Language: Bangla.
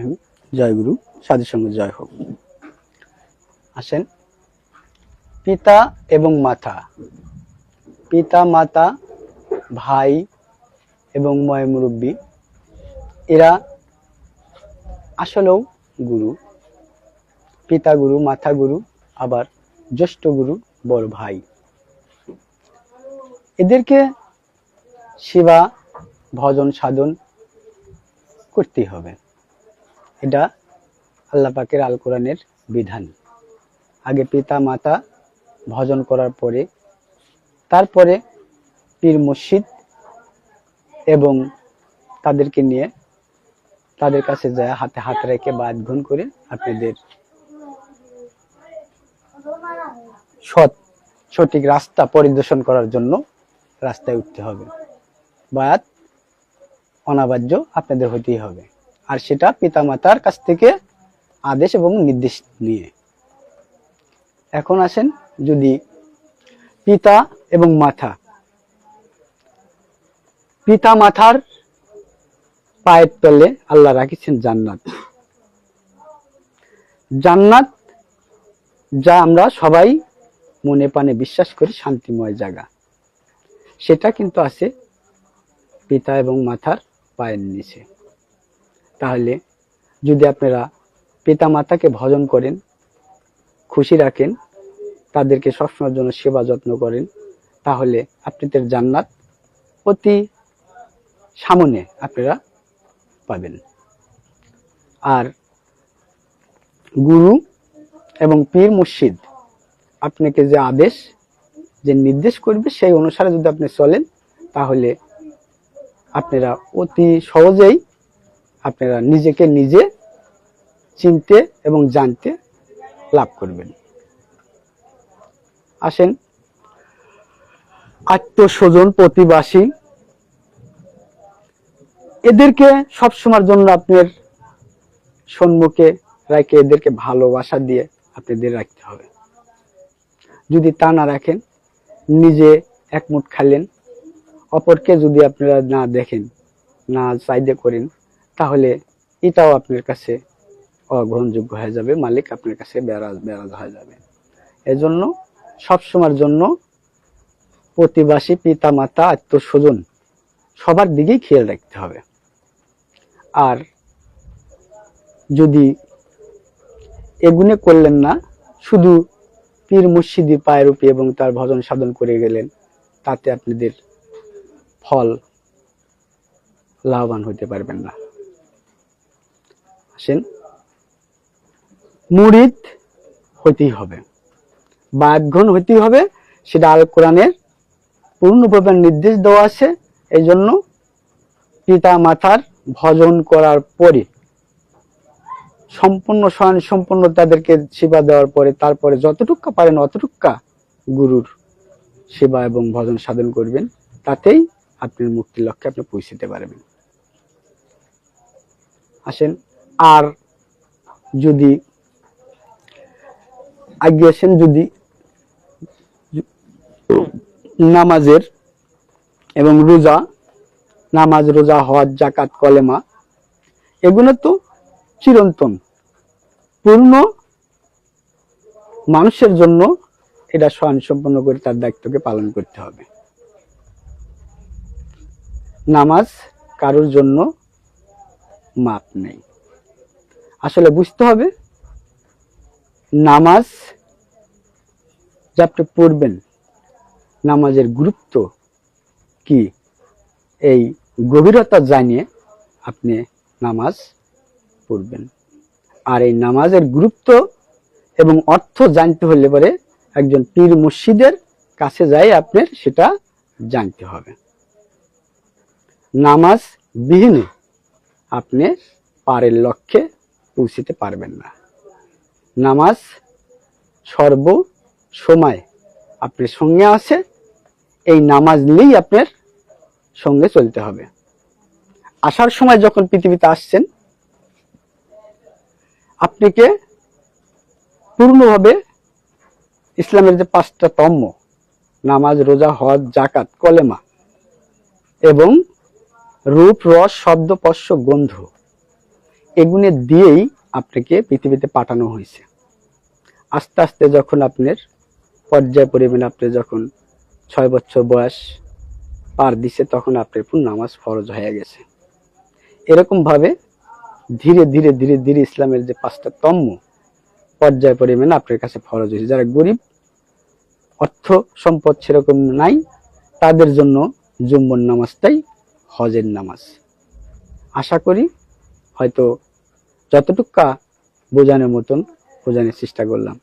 রহিম জয় গুরু সাধু সঙ্গে জয় হোক। আসেন। পিতা এবং মাতা। পিতা, মাতা, ভাই এবং ময় মুরব্বী, এরা আসলেও গুরু। পিতা গুরু মাথা গুরু, আবার জ্যেষ্ঠ গুরু, বড় ভাই। এদেরকে সেবা, ভজন, সাধন করতেই হবে। এটা আল্লাহ পাকের আল কোরআনের বিধান। আগে পিতা, মাতা ভজন করার পরে, তারপরে পীর মসজিদ এবং তাদেরকে নিয়ে তাদের কাছে যায়, হাতে হাত রেখে বাদ গুণ করে আপনাদের সৎ, সঠিক রাস্তা পরিদর্শন করার জন্য রাস্তায় উঠতে হবে। বায়াত অনাবার্য আপনাদের হতেই হবে। আর সেটা পিতামাতার কাছ থেকে আদেশ এবং নির্দেশ নিয়ে। এখন আসেন যদি পিতা এবং মাথা পিতা মাথার পায়ের তলে আল্লাহ রাখিছেন জান্নাত। জান্নাত যা আমরা সবাই মনে প্রাণে বিশ্বাস করি শান্তিময় জায়গা। সেটা কিন্তু আছে পিতা এবং মাথার পায়ের নিচে। তাহলে যদি আপনারা পিতা মাতাকে ভজন করেন, খুশি রাখেন, তাদেরকে সবসময়ের জন্য সেবা যত্ন করেন, তাহলে আপনাদের জান্নাত অতি সামনে আপনারা পাবেন। আর গুরু এবং পীর মুর্শিদ আপনাকে যে আদেশ, যে নির্দেশ করবে, সেই অনুসারে যদি আপনি চলেন, তাহলে আপনারা অতি সহজেই আপনারা নিজেকে নিজে চিনতে এবং জানতে লাভ করবেন। আসেন, আত্মস্বজন প্রতিবাসী। এদেরকে সবসময়ের জন্য আপনার সম্মুখে রাখে এদেরকে ভালোবাসা দিয়ে আপনাদের রাখতে হবে। যদি তা না রাখেন, নিজে এক মুঠ খাইলেন, অপরকে যদি আপনারা না দেখেন, না চাইদে করেন তাহলে এটাও আপনার কাছে অগ্রহণযোগ্য হয়ে যাবে, মালিক আপনার কাছে বেড়াজ বেড়াজ হয়ে যাবে। এজন্য সবসময়ের জন্য প্রতিবাসী পিতা মাতা আত্মস্বজন সবার দিকেই খেয়াল রাখতে হবে। আর যদি এগুনে করলেন না, শুধু পীর মুর্শিদি পায়রূপী এবং তার ভজন সাধন করে গেলেন, তাতে আপনাদের ফল লাভবান হতে পারবেন না। আসেন। মুরিদ হইতেই হবে। বাদঘন হইতেই হবে, সেটা আল কোরআনের পূর্ণভাবে নির্দেশ দেওয়া আছে। এই জন্য পিতা মাতার ভজন করার পরে, সম্পূর্ণ স্বয়ং সম্পূর্ণ তাদেরকে সেবা দেওয়ার পরে, তারপরে যতটুকু পারেন অতটুকা গুরুর সেবা এবং ভজন সাধন করবেন। তাতেই আপনার মুক্তির লক্ষ্যে আপনি পৌঁছতে পারবেন। আসেন। আর যদি আগে আসেন যদি নামাজের এবং রোজা, নামাজ, রোজা, হজ জাকাত কলেমা, এগুলো তো চিরন্তন, পূর্ণ মানুষের জন্য এটা স্বয়ং সম্পন্ন করে তার দায়িত্বকে পালন করতে হবে। নামাজ কারোর জন্য মাপ নেই। আসলে বুঝতে হবে, নামাজ যে আপনি পড়বেন, নামাজের গুরুত্ব কি? এই গভীরতা জানিয়ে আপনি নামাজ পড়বেন। আর এই নামাজের গুরুত্ব এবং অর্থ জানতে হলে পরে একজন পীর মসজিদের কাছে যাই আপনার সেটা জানতে হবে। নামাজ বিহীনে আপনি পারের লক্ষ্যে পৌঁছিতে পারবেন না। নামাজ সর্ব সময় আপনার সঙ্গে আছে, এই নামাজ নিয়েই আপনার সঙ্গে চলতে হবে। আসার সময় যখন পৃথিবীতে আসছেন, আপনাকে পূর্ণভাবে ইসলামের যে পাঁচটা তম্ম, নামাজ, রোজা, হজ জাকাত কলেমা এবং রূপ, রস, শব্দ স্পর্শ গন্ধ এগুনে দিয়েই আপনাকে পৃথিবীতে পাঠানো হয়েছে। আস্তে আস্তে যখন আপনার পর্যায় পরিমাণে আপনি যখন ছয় বছর বয়স পার দিছে, তখন আপনার পুরো নামাজ ফরজ হয়ে গেছে। এরকম ভাবে ধীরে ধীরে ধীরে ধীরে ইসলামের যে পাঁচটা তম্য পর্যায় পরিমাণে আপনার কাছে ফরজ হয়েছে। যারা গরিব, অর্থ সম্পদ সেরকম নাই, তাদের জন্য জুম্বন নামাজটাই হজের নামাজ। আশা করি হয়তো যতটুকা বোঝানোর মতন বোঝানোর চেষ্টা করলাম।